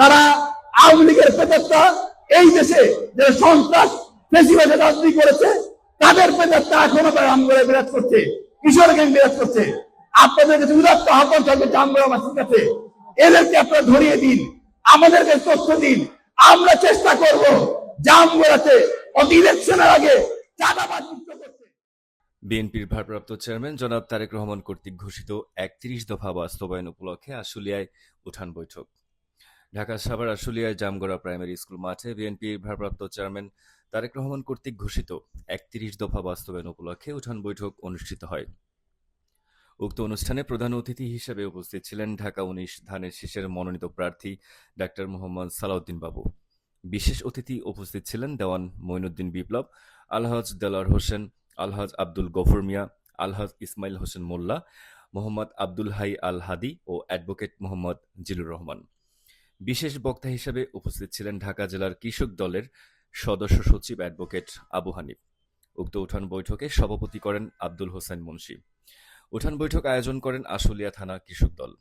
তারা আওয়ামী লীগের প্রেতাত্মা এই দেশে যে সন্ত্রাস ফেসিবাদে রাজনীতি করেছে, তাদের প্রেতাত্মা এখনও আমগড়ে বিরাজ করছে, কিশোর গ্যাং বিরাজ করছে। আপনাদের কাছে উদাত্ত আহ্বান থাকবে জামগড়াবাসীর কাছে। এদেরকে আপনারা ধরিয়ে দিন, আমাদেরকে তথ্য দিন। আমরা চেষ্টা করব জামগড়াতে অতি ইলেকশনের আগে চাঁদাবাদ মুক্ত বিএনপির ভারপ্রাপ্ত চেয়ারম্যান জনাব তারেক রহমান কর্তৃক ঘোষিত একত্রিশ দফা বাস্তবায়ন উপলক্ষে আশুলিয়ায় উঠান বৈঠক। ঢাকা সাভার আশুলিয়ায় জামগড়া প্রাইমারি স্কুল মাঠে বিএনপির ভারপ্রাপ্ত চেয়ারম্যান তারেক রহমান কর্তৃক ঘোষিত একত্রিশ দফা বাস্তবায়ন উপলক্ষে উঠান বৈঠক অনুষ্ঠিত হয়। উক্ত অনুষ্ঠানে প্রধান অতিথি হিসেবে উপস্থিত ছিলেন ঢাকা উনিশ ধানের শীষের মনোনীত প্রার্থী ডাক্তার মোহাম্মদ সালাউদ্দিন বাবু। বিশেষ অতিথি উপস্থিত ছিলেন দেওয়ান মঈনুদ্দিন বিপ্লব, আলহাজ দেলার হোসেন, আলহাজ আব্দুল গফর মিয়া, আলহাজ ইসমাইল হোসেন মোল্লা, মোহাম্মদ আব্দুল হাই আল হাদি ও অ্যাডভোকেট মোহাম্মদ জিলুর রহমান। বিশেষ বক্তা হিসেবে উপস্থিত ছিলেন ঢাকা জেলার কৃষক দলের সদস্য সচিব অ্যাডভোকেট আবু হানিফ। উক্ত উঠান বৈঠকে সভাপতি করেন আব্দুল হোসেন মুন্সি। উঠান বৈঠক আয়োজন করেন আশুলিয়া থানা কৃষক দল।